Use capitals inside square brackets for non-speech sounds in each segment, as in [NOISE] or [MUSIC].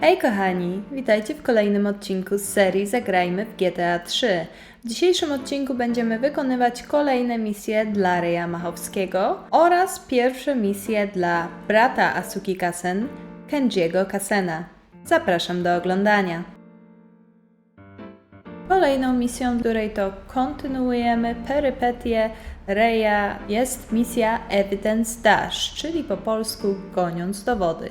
Hej kochani, witajcie w kolejnym odcinku z serii Zagrajmy w GTA 3. W dzisiejszym odcinku będziemy wykonywać kolejne misje dla Reja Machowskiego oraz pierwsze misje dla brata Asuki Kasen, Kenjiego Kasena. Zapraszam do oglądania. Kolejną misją, której to kontynuujemy perypetie Reja, jest misja Evidence Dash, czyli po polsku goniąc dowody.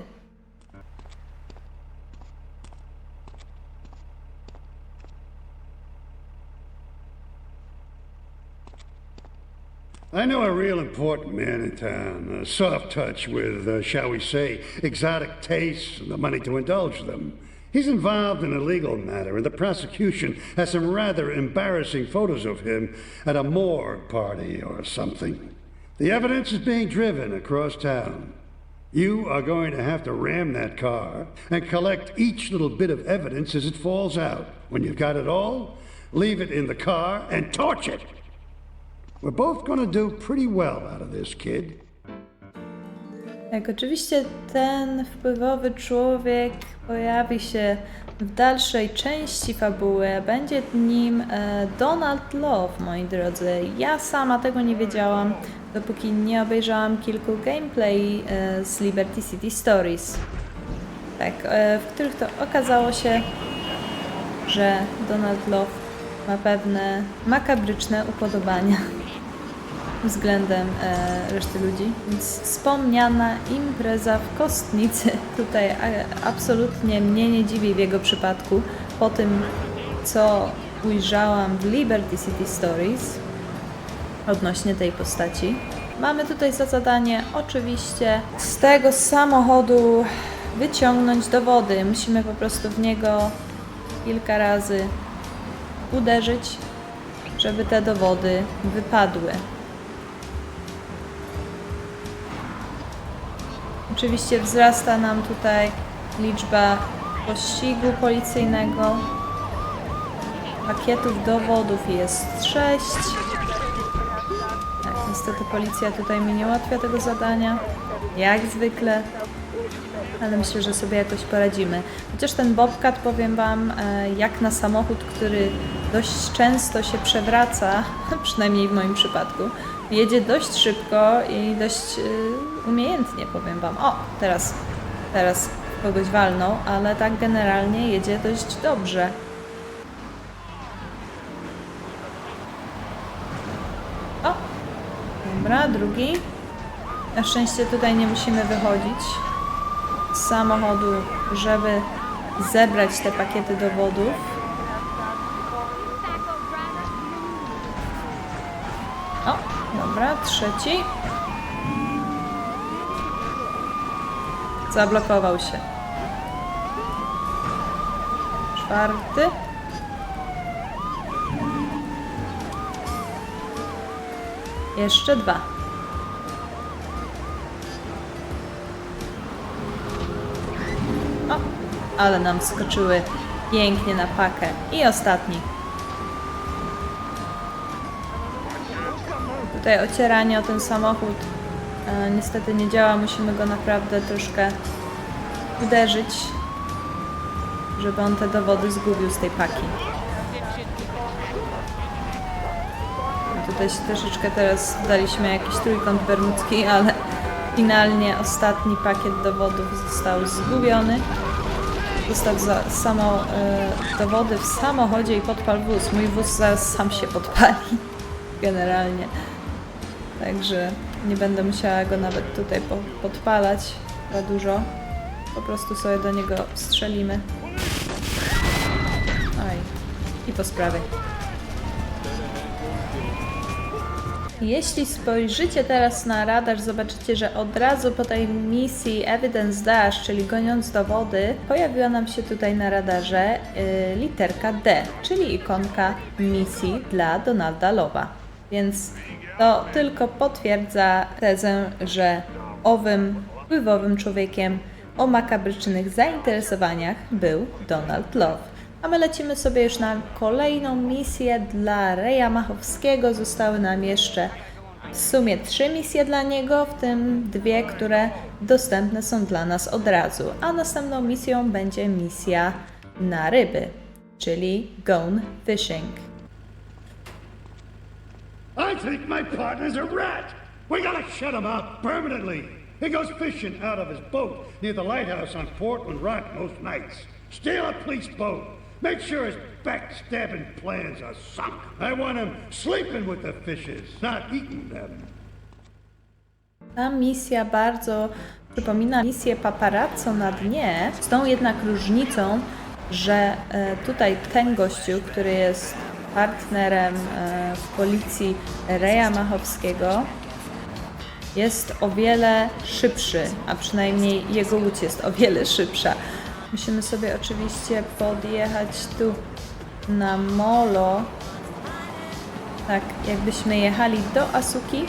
I know a real important man in town, a soft touch with, uh, shall we say, exotic tastes and the money to indulge them. He's involved in a legal matter, and the prosecution has some rather embarrassing photos of him at a morgue party or something. The evidence is being driven across town. You are going to have to ram that car and collect each little bit of evidence as it falls out. When you've got it all, leave it in the car and torch it. We're both to do pretty well out of this, kid. Tak, oczywiście ten wpływowy człowiek pojawi się w dalszej części fabuły. Będzie nim e, Donald Love, moi drodzy. Ja sama tego nie wiedziałam, dopóki nie obejrzałam kilku gameplay e, z Liberty City Stories. Tak, e, w których to okazało się, że Donald Love ma pewne makabryczne upodobania względem e, reszty ludzi. Więc wspomniana impreza w Kostnicy [LAUGHS] tutaj a, absolutnie mnie nie dziwi w jego przypadku. Po tym, co ujrzałam w Liberty City Stories odnośnie tej postaci. Mamy tutaj za zadanie oczywiście z tego samochodu wyciągnąć dowody. Musimy po prostu w niego kilka razy uderzyć, żeby te dowody wypadły. Oczywiście wzrasta nam tutaj liczba pościgu policyjnego. Pakietów dowodów jest 6. Tak, niestety policja tutaj mi nie ułatwia tego zadania. Jak zwykle. Ale myślę, że sobie jakoś poradzimy. Chociaż ten Bobcat, powiem Wam, e, jak na samochód, który dość często się przewraca, [LAUGHS] przynajmniej w moim przypadku, jedzie dość szybko i dość y, umiejętnie, powiem Wam. O, teraz, teraz kogoś walnął, ale tak generalnie jedzie dość dobrze. O, dobra, drugi. Na szczęście tutaj nie musimy wychodzić z samochodu, żeby zebrać te pakiety dowodów. O, dobra, trzeci. Zablokował się. Czwarty. Jeszcze dwa. O, ale nam skoczyły pięknie na pakę. I ostatni. Tutaj ocieranie o ten samochód e, niestety nie działa. Musimy go naprawdę troszkę uderzyć, żeby on te dowody zgubił z tej paki. No Tutaj się troszeczkę teraz daliśmy jakiś trójkąt bermudzki, ale finalnie ostatni pakiet dowodów został zgubiony. Zostaw za samo e, dowody w samochodzie i podpal wóz. Mój wóz zaraz sam się podpali. [LAUGHS] Generalnie. Także nie będę musiała go nawet tutaj po, podpalać za dużo. Po prostu sobie do niego strzelimy. Oj. I po sprawie. Jeśli spojrzycie teraz na radar, zobaczycie, że od razu po tej misji Evidence Dash, czyli goniąc dowody, pojawiła nam się tutaj na radarze y, literka D, czyli ikonka misji dla Donalda Lowa. Więc to tylko potwierdza tezę, że owym wpływowym człowiekiem o makabrycznych zainteresowaniach był Donald Love. A my lecimy sobie już na kolejną misję dla Reja Machowskiego. Zostały nam jeszcze W sumie trzy misje dla niego, w tym dwie, które dostępne są dla nas od razu. A następną misją będzie misja na ryby, czyli Gone Fishing. I think my partner's a rat. We gotta shut him out permanently. He goes fishing out of his boat near the lighthouse on Portland Rock most nights. Steal a police boat. Make sure his backstabbing plans are sunk. I want him sleeping with the fishes, not eating them. Ta misja bardzo przypomina misję paparazzo na dnie, z tą jednak różnicą, że e, tutaj ten gościu, który jest partnerem e, w policji Reja Machowskiego, jest o wiele szybszy, a przynajmniej jego łódź jest o wiele szybsza. Musimy sobie oczywiście podjechać tu na molo, tak jakbyśmy jechali do Asuki.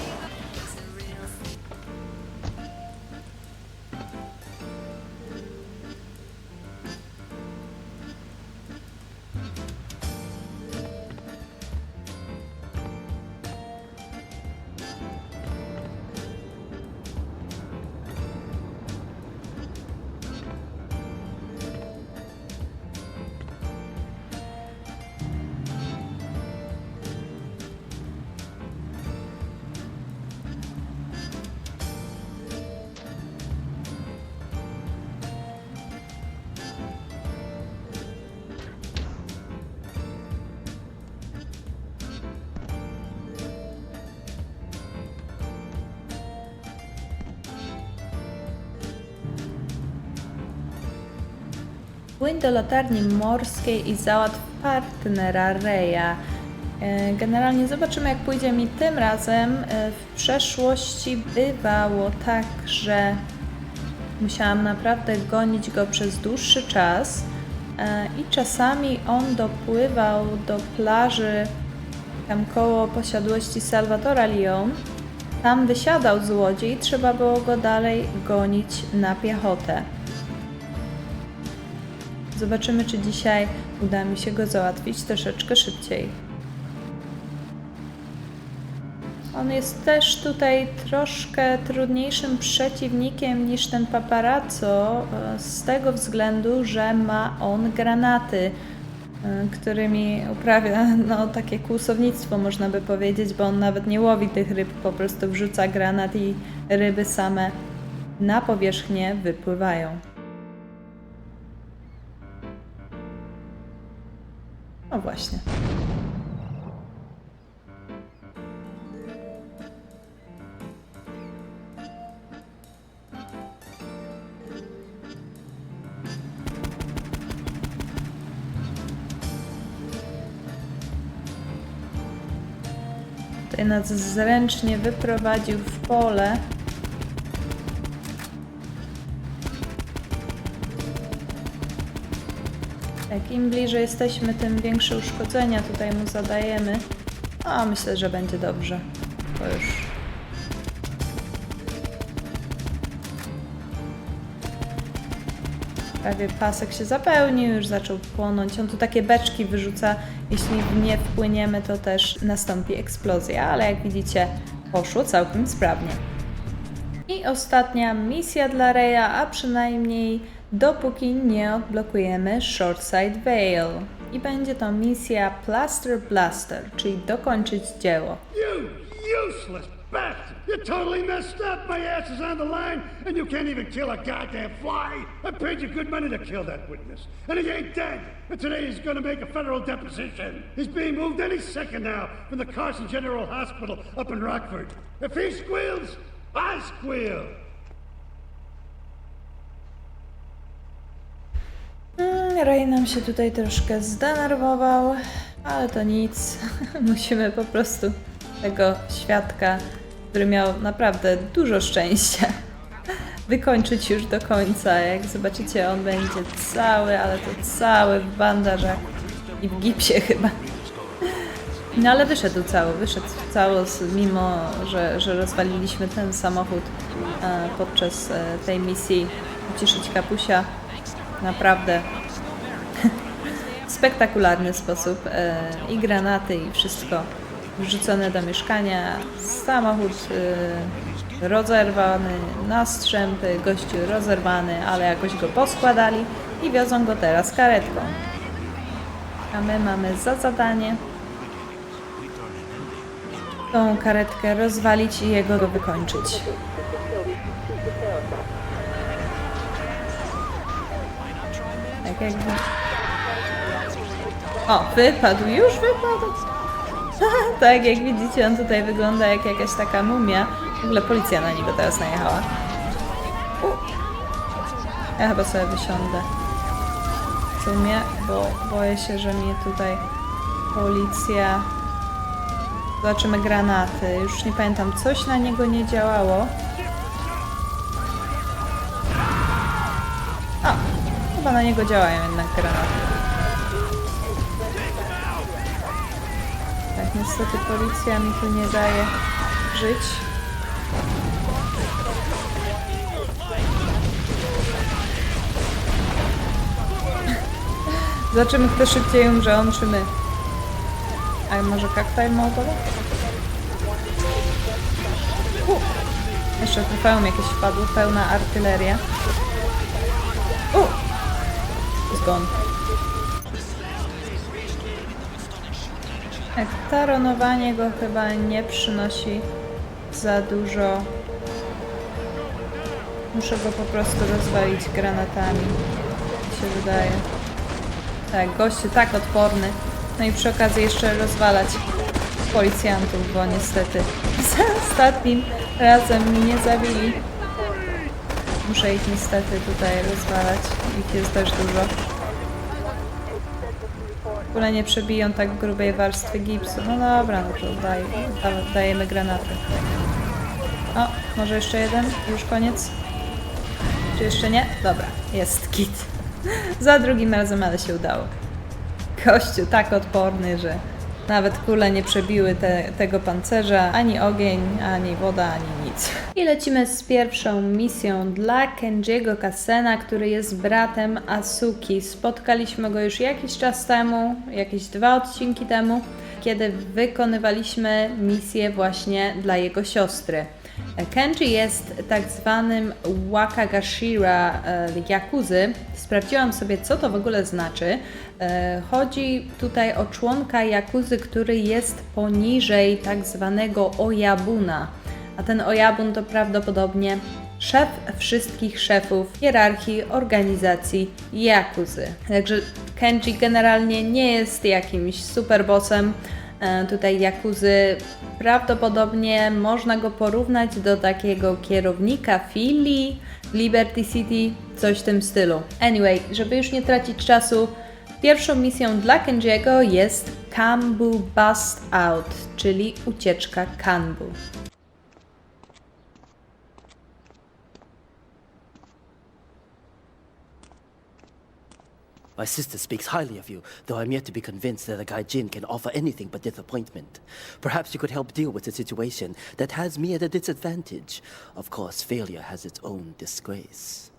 Płyn do latarni morskiej i załatw partnera Reja. E, Generalnie zobaczymy, jak pójdzie mi tym razem. E, W przeszłości bywało tak, że musiałam naprawdę gonić go przez dłuższy czas e, i czasami on dopływał do plaży tam koło posiadłości Salvatora Lyon. Tam wysiadał z łodzi i trzeba było go dalej gonić na piechotę. Zobaczymy, czy dzisiaj uda mi się go załatwić troszeczkę szybciej. On jest też tutaj troszkę trudniejszym przeciwnikiem niż ten paparazzo, e, z tego względu, że ma on granaty, e, którymi uprawia no, takie kłusownictwo, można by powiedzieć, bo on nawet nie łowi tych ryb, po prostu wrzuca granat i ryby same na powierzchnię wypływają. Właśnie. Tutaj nas zręcznie wyprowadził w pole. Tak, im bliżej jesteśmy, tym większe uszkodzenia tutaj mu zadajemy. A myślę, że będzie dobrze. To już. Prawie pasek się zapełnił, już zaczął płonąć. On tu takie beczki wyrzuca. Jeśli nie wpłyniemy, to też nastąpi eksplozja, ale jak widzicie, poszło całkiem sprawnie. I ostatnia misja dla Reya, a przynajmniej dopóki nie odblokujemy Shortside Vale. I będzie to misja Plaster Blaster, czyli dokończyć dzieło. You useless bastard! You totally messed up! My ass is on the line, and you can't even kill a goddamn fly! I paid you good money to kill that witness, and he ain't dead! And today he's gonna make a federal deposition! He's being moved any second now from the Carson General Hospital up in Rockford. If he squeals, I squeal! Ray nam się tutaj troszkę zdenerwował, ale to nic. [LAUGHS] Musimy po prostu tego świadka, który miał naprawdę dużo szczęścia, [LAUGHS] wykończyć już do końca. Jak zobaczycie, on będzie cały, ale to cały w bandażach i w gipsie [LAUGHS] chyba. No ale wyszedł cały, wyszedł cały, mimo że, że rozwaliliśmy ten samochód e, podczas e, tej misji uciszyć kapusia. Naprawdę spektakularny sposób e, i granaty i wszystko wrzucone do mieszkania, samochód y, rozerwany na strzępy, gościu rozerwany, ale jakoś go poskładali i wiozą go teraz karetką. A my mamy za zadanie tą karetkę rozwalić i jego go wykończyć. Tak jakby... O, wypadł, już wypadł. [LAUGHS] tak, jak widzicie, on tutaj wygląda jak jakaś taka mumia. W ogóle policja na niego teraz najechała. U. Ja chyba sobie wysiądę. W sumie, bo boję się, że mnie tutaj policja... Zobaczymy granaty. Już nie pamiętam, coś na niego nie działało. A, chyba na niego działają jednak granaty. Niestety policja mi tu nie daje żyć. [LAUGHS] Zobaczymy, kto szybciej umrze, on czy my. A może kaktaj? U, Jeszcze trwają jakieś wpadły, pełna artyleria. U! Zgon. Tak, taronowanie go chyba nie przynosi za dużo. Muszę go po prostu rozwalić granatami. Mi się wydaje. Tak, gościu tak odporny. No i przy okazji jeszcze rozwalać policjantów, bo niestety [LAUGHS] za ostatnim razem mnie zabili. Muszę ich niestety tutaj rozwalać. Ich jest też dużo. W ogóle nie przebiją tak grubej warstwy gipsu. No dobra, no to daj, da, dajemy granaty. O, może jeszcze jeden? Już koniec? Czy jeszcze nie? Dobra, jest kit. [LAUGHS] Za drugim razem, ale się udało. Kościół tak odporny, że nawet kule nie przebiły te, tego pancerza, ani ogień, ani woda, ani nic. I lecimy z pierwszą misją dla Kenjiego Kasena, który jest bratem Asuki. Spotkaliśmy go już jakiś czas temu, jakieś dwa odcinki temu, kiedy wykonywaliśmy misję właśnie dla jego siostry. Kenji jest tak zwanym Wakagashira e, Yakuzy. Sprawdziłam sobie, co to w ogóle znaczy. E, Chodzi tutaj o członka Yakuzy, który jest poniżej tak zwanego Oyabuna. A ten Oyabun to prawdopodobnie szef wszystkich szefów hierarchii organizacji Yakuzy. Także Kenji generalnie nie jest jakimś superbossem. E, Tutaj Yakuzy prawdopodobnie można go porównać do takiego kierownika filii Liberty City, coś w tym stylu. Anyway, żeby już nie tracić czasu, pierwszą misją dla Kenjiego jest Kambu Bust Out, czyli ucieczka Kanbu. My sister speaks highly of you, though I'm yet to be convinced that a guy Jin can offer anything but disappointment. Perhaps you could help deal with a situation that has me at a disadvantage. Of course, failure has its own disgrace.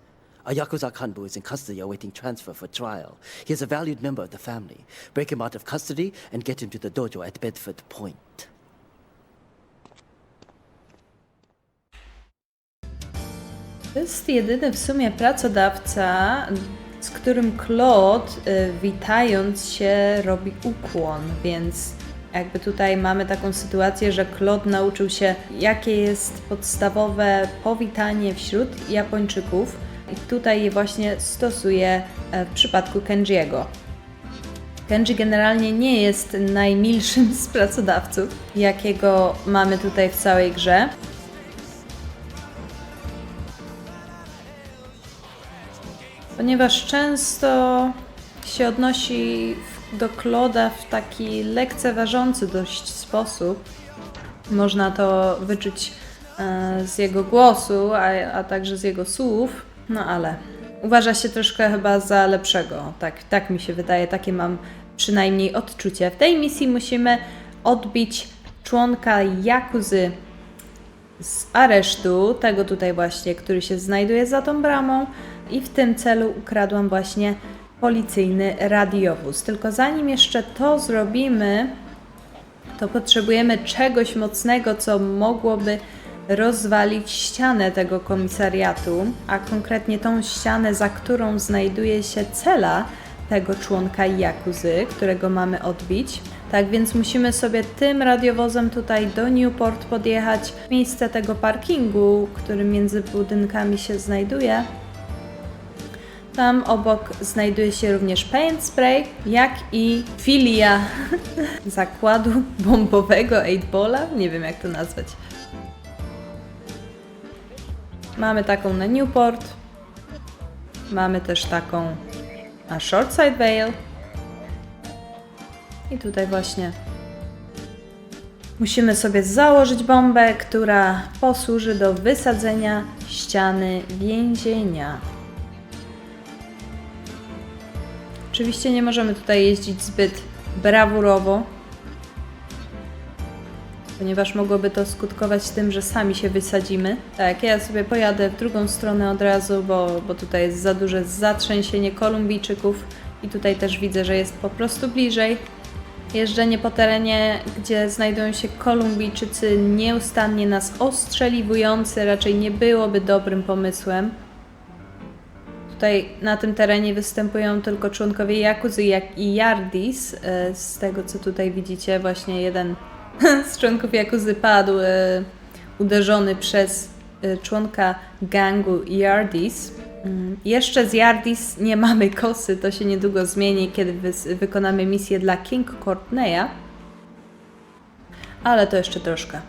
A Yakuza Kanbu is in custody awaiting transfer for trial. He is a valued member of the family. Break him out of custody and get him to the dojo at Bedford Point. To jest w sumie pracodawca, z którym Claude, y, witając się, robi ukłon, więc jakby tutaj mamy taką sytuację, że Claude nauczył się, jakie jest podstawowe powitanie wśród Japończyków i tutaj je właśnie stosuje e, w przypadku Kenjiego. Kenji generalnie nie jest najmilszym z pracodawców, jakiego mamy tutaj w całej grze. Ponieważ często się odnosi do Kloda w taki lekceważący dość sposób. Można to wyczuć e, z jego głosu, a, a także z jego słów, no ale uważa się troszkę chyba za lepszego. Tak, tak mi się wydaje, takie mam przynajmniej odczucie. W tej misji musimy odbić członka Jakuzy z aresztu, tego tutaj właśnie, który się znajduje za tą bramą i w tym celu ukradłam właśnie policyjny radiowóz. Tylko zanim jeszcze to zrobimy, to potrzebujemy czegoś mocnego, co mogłoby rozwalić ścianę tego komisariatu, a konkretnie tą ścianę, za którą znajduje się cela tego członka Jakuzy, którego mamy odbić. Tak więc musimy sobie tym radiowozem tutaj do Newport podjechać, miejsce tego parkingu, który między budynkami się znajduje. Tam obok znajduje się również paint spray, jak i filia [LAUGHS] zakładu bombowego 8-balla. Nie wiem jak to nazwać. Mamy taką na Newport. Mamy też taką na Shortside Vale. I tutaj właśnie musimy sobie założyć bombę, która posłuży do wysadzenia ściany więzienia. Oczywiście nie możemy tutaj jeździć zbyt brawurowo, ponieważ mogłoby to skutkować tym, że sami się wysadzimy. Tak, ja sobie pojadę w drugą stronę od razu, bo, bo tutaj jest za duże zatrzęsienie Kolumbijczyków i tutaj też widzę, że jest po prostu bliżej. Jeżdżenie po terenie, gdzie znajdują się Kolumbijczycy nieustannie nas ostrzeliwujący, raczej nie byłoby dobrym pomysłem. Tutaj na tym terenie występują tylko członkowie Jakuzy jak i Yardis. E, Z tego co tutaj widzicie, właśnie jeden [LAUGHS] z członków Jakuzy padł e, uderzony przez e, członka gangu Yardis. Mm, Jeszcze z Yardis nie mamy kosy, to się niedługo zmieni, kiedy wys- wykonamy misję dla King Courtneya. Ale to jeszcze troszkę.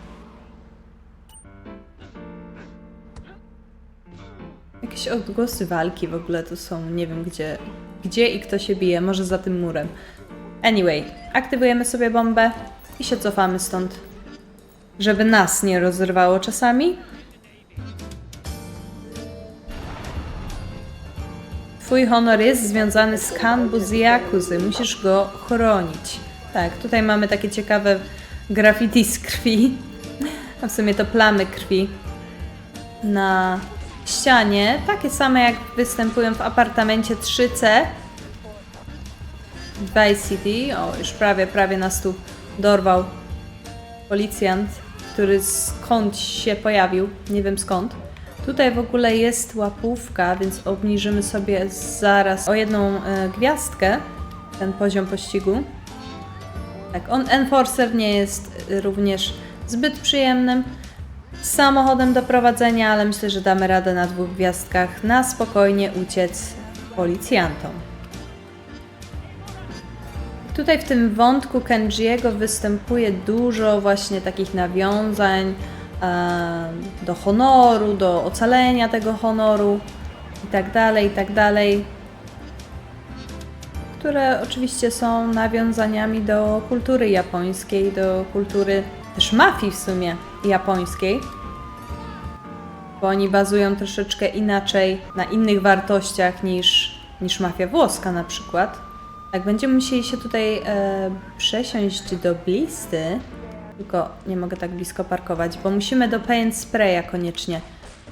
Jakieś odgłosy walki w ogóle tu są, nie wiem gdzie, gdzie i kto się bije, może za tym murem. Anyway, aktywujemy sobie bombę i się cofamy stąd, żeby nas nie rozrywało czasami. Twój honor jest związany z kanbu z Jakuzy, musisz go chronić. Tak, tutaj mamy takie ciekawe graffiti z krwi, a w sumie to plamy krwi na ścianie, takie same jak występują w apartamencie 3C w Vice City. O, już prawie, prawie nas tu dorwał policjant, który skąd się pojawił, nie wiem skąd. Tutaj w ogóle jest łapówka, więc obniżymy sobie zaraz o jedną e, gwiazdkę ten poziom pościgu. Tak, on Enforcer nie jest również zbyt przyjemnym samochodem do prowadzenia, ale myślę, że damy radę na dwóch gwiazdkach na spokojnie uciec policjantom. Tutaj w tym wątku Kenjiego występuje dużo właśnie takich nawiązań e, do honoru, do ocalenia tego honoru i tak dalej, i tak które oczywiście są nawiązaniami do kultury japońskiej, do kultury też mafii w sumie japońskiej, bo oni bazują troszeczkę inaczej na innych wartościach niż, niż mafia włoska na przykład. Tak, będziemy musieli się tutaj e, przesiąść do blisty, tylko nie mogę tak blisko parkować, bo musimy do Paint Spraya koniecznie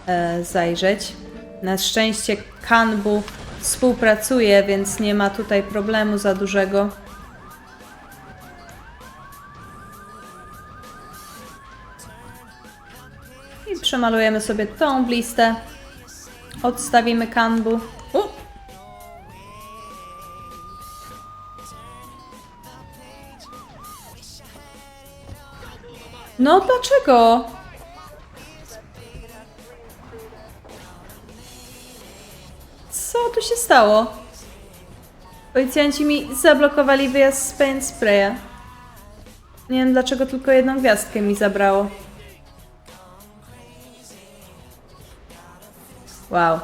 e, zajrzeć. Na szczęście Kanbu współpracuje, więc nie ma tutaj problemu za dużego. Przemalujemy sobie tą listę. Odstawimy kanbu. U! No dlaczego? Co tu się stało? Policjanci mi zablokowali wyjazd z Paint Spraya. Nie wiem dlaczego tylko jedną gwiazdkę mi zabrało. Wow.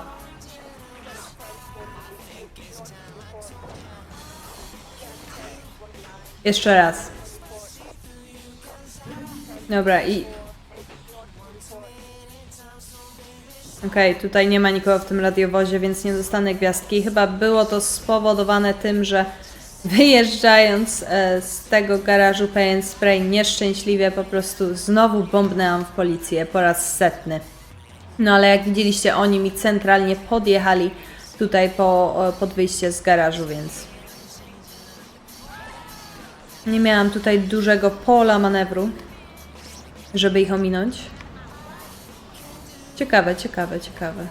Jeszcze raz. Dobra i... Okej, tutaj nie ma nikogo w tym radiowozie, więc nie dostanę gwiazdki. Chyba było to spowodowane tym, że wyjeżdżając e, z tego garażu Paint Spray nieszczęśliwie po prostu znowu bombnęłam w policję po raz setny. No ale jak widzieliście, oni mi centralnie podjechali tutaj po, e, pod wyjście z garażu, więc Nie miałam tutaj dużego pola manewru, żeby ich ominąć. Ciekawe, ciekawe, ciekawe.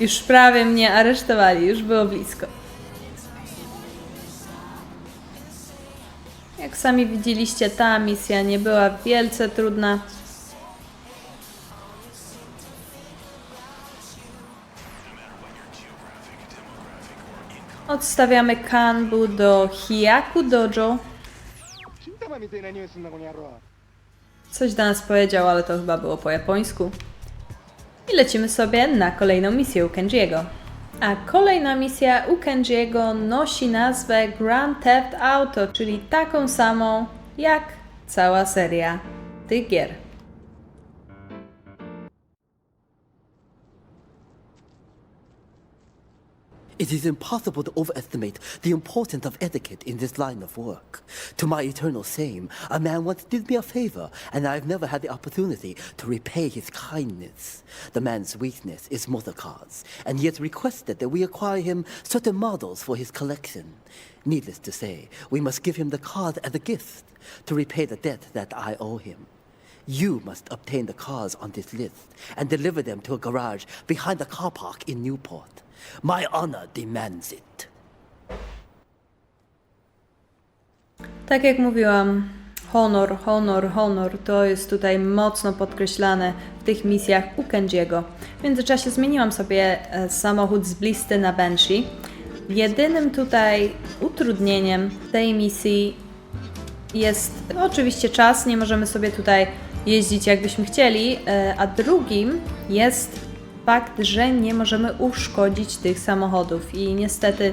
Już prawie mnie aresztowali, już było blisko. Jak sami widzieliście, ta misja nie była wielce trudna. odstawiamy Kanbu do Hiyaku Dojo. Coś do nas powiedział, ale to chyba było po japońsku. I lecimy sobie na kolejną misję u Kenjiego. A kolejna misja u Kenjiego nosi nazwę Grand Theft Auto, czyli taką samą jak cała seria tych gier. It is impossible to overestimate the importance of etiquette in this line of work. To my eternal shame, a man once did me a favor, and I have never had the opportunity to repay his kindness. The man's weakness is motor cars, and he has requested that we acquire him certain models for his collection. Needless to say, we must give him the cars as a gift to repay the debt that I owe him. You must obtain the cars on this list and deliver them to a garage behind the car park in Newport. My honor demands it. Tak jak mówiłam, honor, honor, honor to jest tutaj mocno podkreślane w tych misjach u Kenjiego. W międzyczasie zmieniłam sobie e, samochód z blisty na Banshee. Jedynym tutaj utrudnieniem tej misji jest oczywiście czas, nie możemy sobie tutaj jeździć jakbyśmy chcieli, e, a drugim jest fakt, że nie możemy uszkodzić tych samochodów i niestety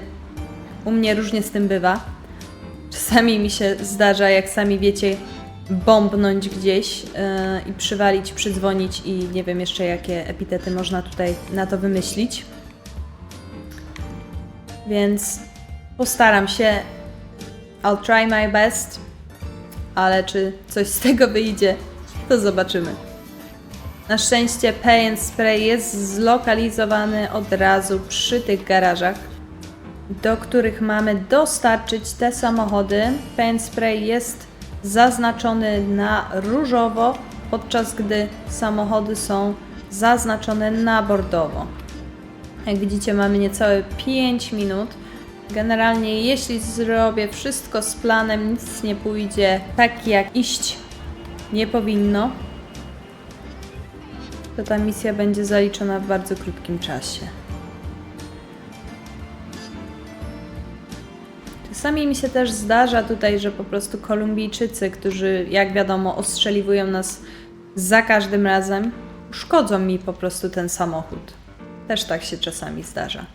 u mnie różnie z tym bywa. Czasami mi się zdarza, jak sami wiecie, bombnąć gdzieś yy, i przywalić, przydzwonić i nie wiem jeszcze jakie epitety można tutaj na to wymyślić. Więc postaram się. I'll try my best, ale czy coś z tego wyjdzie, to zobaczymy. Na szczęście Pay and Spray jest zlokalizowany od razu przy tych garażach do których mamy dostarczyć te samochody. Paint Spray jest zaznaczony na różowo, podczas gdy samochody są zaznaczone na bordowo. Jak widzicie, mamy niecałe 5 minut. Generalnie, jeśli zrobię wszystko z planem, nic nie pójdzie tak, jak iść nie powinno, to ta misja będzie zaliczona w bardzo krótkim czasie. Czasami mi się też zdarza tutaj, że po prostu Kolumbijczycy, którzy jak wiadomo ostrzeliwują nas za każdym razem, szkodzą mi po prostu ten samochód. Też tak się czasami zdarza.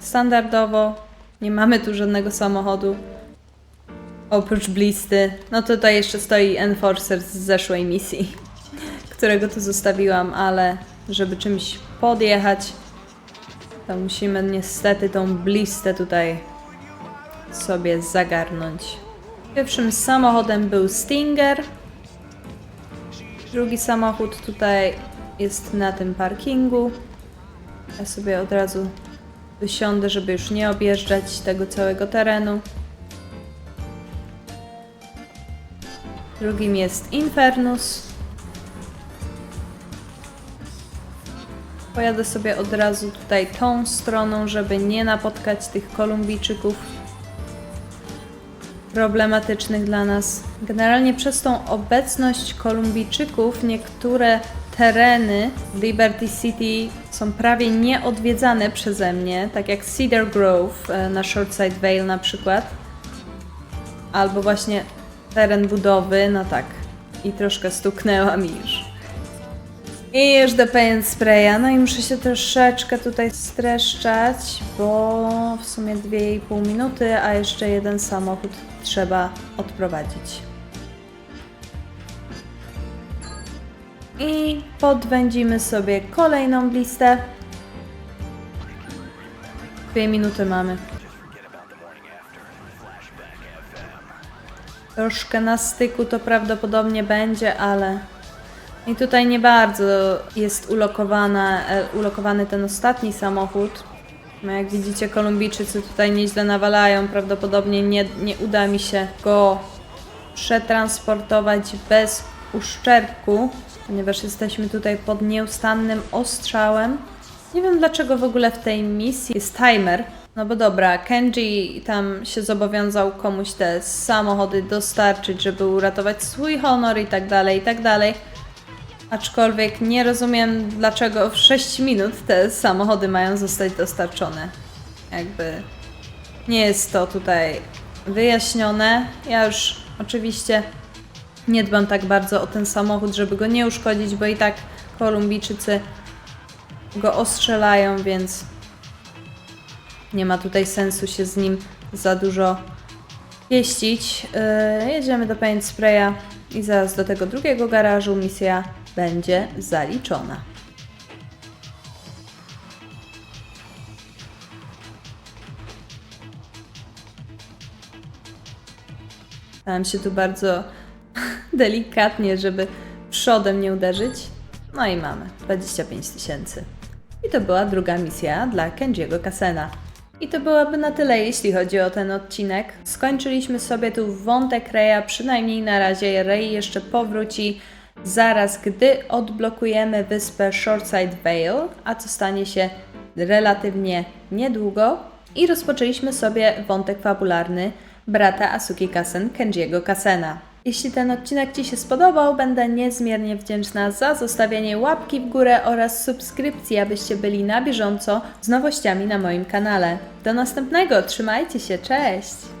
Standardowo nie mamy tu żadnego samochodu. Oprócz blisty. No tutaj jeszcze stoi Enforcer z zeszłej misji, którego tu zostawiłam, ale żeby czymś podjechać, to musimy niestety tą blistę tutaj sobie zagarnąć. Pierwszym samochodem był Stinger. Drugi samochód tutaj jest na tym parkingu. Ja sobie od razu wysiądę, żeby już nie objeżdżać tego całego terenu. Drugim jest Infernus. Pojadę sobie od razu tutaj tą stroną, żeby nie napotkać tych Kolumbijczyków problematycznych dla nas. Generalnie przez tą obecność Kolumbijczyków niektóre tereny Liberty City są prawie nieodwiedzane przeze mnie, tak jak Cedar Grove e, na Shortside Vale na przykład. Albo właśnie teren budowy, no tak. I troszkę stuknęła mi już. I już do paint spraya. No i muszę się troszeczkę tutaj streszczać, bo w sumie 2,5 minuty, a jeszcze jeden samochód trzeba odprowadzić. I podwędzimy sobie kolejną listę. Dwie minuty mamy. Troszkę na styku to prawdopodobnie będzie, ale i tutaj nie bardzo jest e, ulokowany ten ostatni samochód, No jak widzicie, Kolumbijczycy tutaj nieźle nawalają. Prawdopodobnie nie, nie uda mi się go przetransportować bez uszczerbku, ponieważ jesteśmy tutaj pod nieustannym ostrzałem. Nie wiem dlaczego w ogóle w tej misji jest timer. No bo dobra, Kenji tam się zobowiązał komuś te samochody dostarczyć, żeby uratować swój honor i tak dalej, i tak dalej. Aczkolwiek nie rozumiem, dlaczego w 6 minut te samochody mają zostać dostarczone. Jakby nie jest to tutaj wyjaśnione. Ja już oczywiście nie dbam tak bardzo o ten samochód, żeby go nie uszkodzić, bo i tak Kolumbijczycy go ostrzelają, więc nie ma tutaj sensu się z nim za dużo pieścić. Yy, jedziemy do Paint Spraya i zaraz do tego drugiego garażu misja będzie zaliczona. Staram się tu bardzo [LAUGHS] delikatnie, żeby przodem nie uderzyć. No i mamy 25 tysięcy. I to była druga misja dla Kenjiego Kasena. I to byłoby na tyle, jeśli chodzi o ten odcinek. Skończyliśmy sobie tu wątek Reya, przynajmniej na razie. Rey jeszcze powróci zaraz, gdy odblokujemy wyspę Shortside Vale, a co stanie się relatywnie niedługo. I rozpoczęliśmy sobie wątek fabularny brata Asuki Kasen, Kenjiego Kasena. Jeśli ten odcinek Ci się spodobał, będę niezmiernie wdzięczna za zostawienie łapki w górę oraz subskrypcji, abyście byli na bieżąco z nowościami na moim kanale. Do następnego, trzymajcie się, cześć!